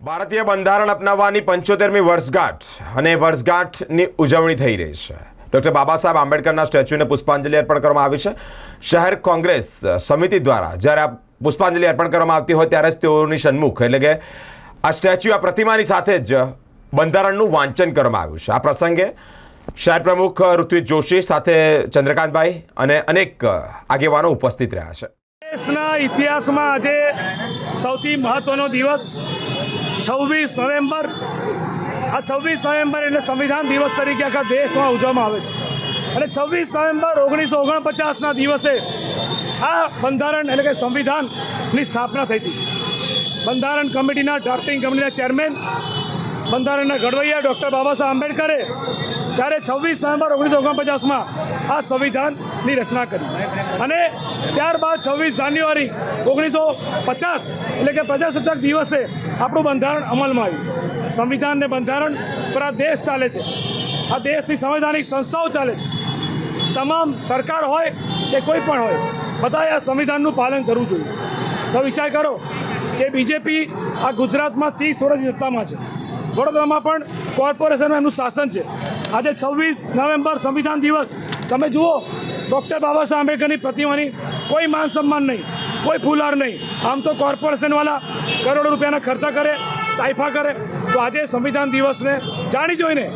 ભારતીય બંધારણ અપનાવવાની પંચોતેરમી વર્ષગાંઠ અને વર્ષગાંઠની ઉજવણી થઈ રહી છે. ડૉક્ટર બાબા સાહેબ આંબેડકરના સ્ટેચ્યુને પુષ્પાંજલિ અર્પણ કરવામાં આવી છે. શહેર કોંગ્રેસ સમિતિ દ્વારા જ્યારે આ પુષ્પાંજલિ અર્પણ કરવામાં આવતી હોય ત્યારે જ તેઓની સન્મુખ, એટલે કે આ સ્ટેચ્યુ, આ પ્રતિમાની સાથે જ બંધારણનું વાંચન કરવામાં આવ્યું છે. આ પ્રસંગે શહેર પ્રમુખ ઋત્વિજ જોશી સાથે ચંદ્રકાંતભાઈ અને અનેક આગેવાનો ઉપસ્થિત રહ્યા છે. દેશના ઇતિહાસમાં આજે સૌથી મહત્વનો દિવસ છવ્વીસ નવેમ્બર, આ છવ્વીસ નવેમ્બર એટલે સંવિધાન દિવસ તરીકે આખા દેશમાં ઉજવવામાં આવે છે. અને છવ્વીસ નવેમ્બર ઓગણીસો ઓગણપચાસના દિવસે આ બંધારણ એટલે કે સંવિધાનની સ્થાપના થઈ હતી. બંધારણ કમિટીના ડ્રાફ્ટિંગ કમિટીના ચેરમેન, બંધારણના ઘડવૈયા ડૉક્ટર બાબા સાહેબ આંબેડકરે ત્યારે છવ્વીસ નવેમ્બર ઓગણીસો ઓગણપચાસમાં આ સંવિધાનની રચના કરી. અને ત્યારબાદ છવ્વીસ જાન્યુઆરી ઓગણીસો પચાસ, એટલે કે પ્રજાસત્તાક દિવસે આપણું બંધારણ અમલમાં આવ્યું. સંવિધાન ને બંધારણ પર આ દેશ ચાલે છે. આ દેશની સંવૈધાનિક સંસ્થાઓ ચાલે છે. તમામ સરકાર હોય કે કોઈ પણ હોય, બધાએ આ સંવિધાનનું પાલન કરવું જોઈએ. તો વિચાર કરો કે બીજેપી આ ગુજરાતમાં ત્રીસ વર્ષની સત્તામાં છે. વડોદરામાં પણ કોર્પોરેશનનું એમનું શાસન છે. આજે છવ્વીસ નવેમ્બર સંવિધાન દિવસ. તમે જુઓ ડૉક્ટર બાબા સાહેબ આંબેડકરની પ્રતિમાની કોઈ માન સન્માન નહીં, કોઈ ફૂલાર નહીં. આમ તો કોર્પોરેશનવાળા કરોડો રૂપિયાના ખર્ચા કરે સ્ટાઇફા કરે. તો આજે સંવિધાન દિવસને જાણી જોઈને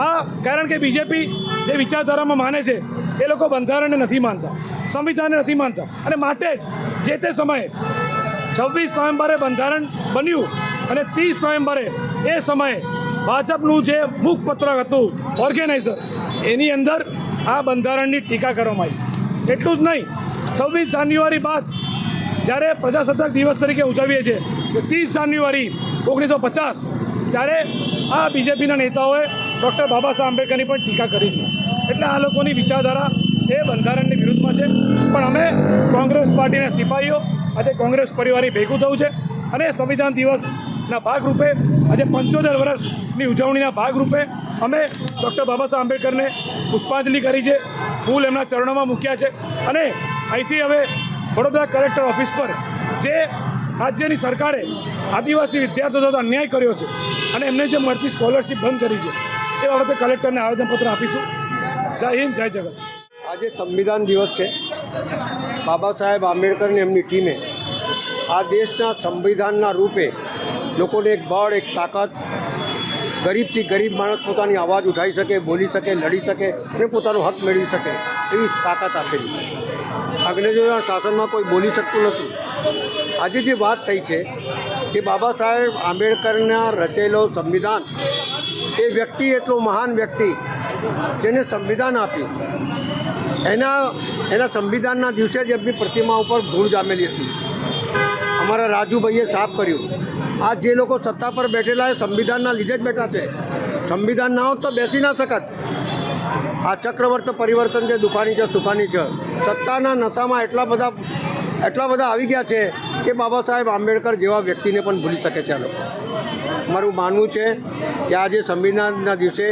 હા, કારણ કે બીજેપી જે વિચારધારામાં માને છે, એ લોકો બંધારણને નથી માનતા, સંવિધાનને નથી માનતા. અને માટે જ જે તે સમયે છવ્વીસ નવેમ્બરે બંધારણ બન્યું અને ત્રીસ નવેમ્બરે એ સમયે ભાજપનું જે મુખપત્ર હતું ઓર્ગેનાઇઝર એની અંદર આ બંધારણની ટીકા કરવામાં આવી. એટલું જ નહીં, છવ્વીસ જાન્યુઆરી બાદ જ્યારે પ્રજાસત્તાક દિવસ તરીકે ઉજવીએ છીએ ત્રીસ જાન્યુઆરી ઓગણીસો પચાસ, ત્યારે આ બીજેપીના નેતાઓએ ડૉક્ટર બાબા સાહેબ આંબેડકરની પણ ટીકા કરી છે. એટલે આ લોકોની વિચારધારા એ બંધારણની વિરુદ્ધમાં છે. પણ અમે કોંગ્રેસ પાર્ટીના સિપાહીઓ, આજે કોંગ્રેસ પરિવારની ભેગું થયું છે. અને સંવિધાન દિવસના ભાગરૂપે આજે પંચોતેર વર્ષની ઉજવણીના ભાગરૂપે અમે ડૉક્ટર બાબા સાહેબ આંબેડકરને પુષ્પાંજલિ કરી છે, ફૂલ એમના ચરણોમાં મૂક્યા છે અને અહીંથી હવે વડોદરા કલેક્ટર ઓફિસ પર જે રાજ્યની સરકારે આદિવાસી વિદ્યાર્થીઓ સાથે અન્યાય કર્યો છે અને એમને જે મળતી સ્કોલરશીપ બંધ કરી છે, એ બાબતે કલેક્ટરને આવેદનપત્ર આપીશું. જય હિન્દ, જય જગત આજે સંવિધાન દિવસ છે. બાબા સાહેબ આંબેડકરની એમની ટીમે આ દેશના સંવિધાનના રૂપે લોકોને એક બળ, એક તાકાત, ગરીબથી ગરીબ માણસ પોતાની અવાજ ઉઠાવી શકે, બોલી શકે, લડી શકે અને પોતાનો હક મેળવી શકે એવી તાકાત આપેલી. અંગ્રેજોના શાસનમાં કોઈ બોલી શકતું નહોતું. આજે જે વાત થઈ છે કે બાબા સાહેબ આંબેડકરના રચેલો સંવિધાન, એ વ્યક્તિ એટલો મહાન વ્યક્તિ જેને સંવિધાન આપ્યું. એના એના સંવિધાનના દિવસે જ એમની પ્રતિમા ઉપર ધૂળ જામેલી હતી. અમારા રાજુભાઈએ સાફ કર્યું. આ જે લોકો સત્તા પર બેઠેલા એ સંવિધાનના લીધે જ બેઠા છે, સંવિધાન ના હોત તો બેસી ના શકત. આ ચક્રવર્ત પરિવર્તન છે દુકાની છે, સુખાની છે, સત્તાના નશામાં એટલા બધા એટલા બધા આવી ગયા છે કે બાબા સાહેબ આંબેડકર જેવા વ્યક્તિને પણ ભૂલી શકે છે આ લોકો. મારું માનવું છે કે આજે સંવિધાનના દિવસે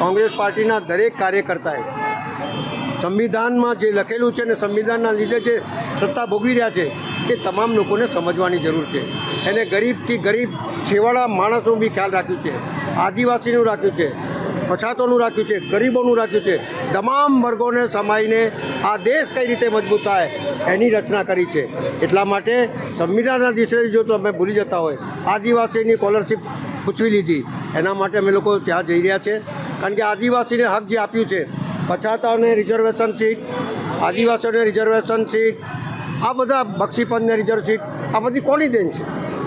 કોંગ્રેસ પાર્ટીના દરેક કાર્યકર્તાએ સંવિધાનમાં જે લખેલું છે ને સંવિધાનના લીધે જે સત્તા ભોગવી રહ્યા છે, એ તમામ લોકોને સમજવાની જરૂર છે. એને ગરીબથી ગરીબ છેવાડા માણસનું બી ખ્યાલ રાખ્યું છે, આદિવાસીનું રાખ્યું છે, પછાતોનું રાખ્યું છે, ગરીબોનું રાખ્યું છે. તમામ વર્ગોને સમાઈને આ દેશ કઈ રીતે મજબૂત થાય એની રચના કરી છે. એટલા માટે સંવિધાનના દિવસે જો તમે ભૂલી જતા હોય, આદિવાસીની સ્કોલરશીપ પૂછવી લીધી, એના માટે અમે લોકો ત્યાં જઈ રહ્યા છે. કારણ કે આદિવાસીને હક જે આપ્યું છે પછાતાઓને રિઝર્વેશન સીટ આદિવાસીઓને રિઝર્વેશન સીટ આ બધા બક્ષીપંચને રિઝર્વ સીટ આ બધી કોની દેન છે?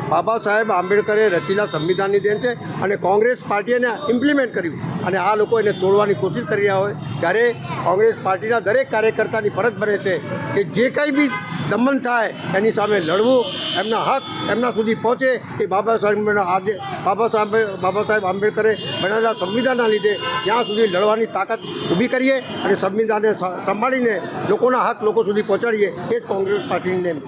બાબા સાહેબ આંબેડકરે રચેલા સંવિધાનની દેન છે અને કોંગ્રેસ પાર્ટીએ એને ઇમ્પ્લિમેન્ટ કર્યું. અને આ લોકો એને તોડવાની કોશિશ કરી રહ્યા હોય. ત્યારે કોંગ્રેસ પાર્ટીના દરેક કાર્યકર્તાની ફરજ બને છે કે જે કંઈ બી દમન થાય, એની સામે લડવું, એમના હક એમના સુધી પહોંચે, એ બાબા સાહેબના આદે, બાબા સાહેબ બાબા સાહેબ આંબેડકરે બનાવેલા સંવિધાનના લીધે ત્યાં સુધી લડવાની તાકાત ઊભી કરીએ અને સંવિધાનને સંભાળીને લોકોના હક લોકો સુધી પહોંચાડીએ, એ જ કોંગ્રેસ પાર્ટીની નેમ.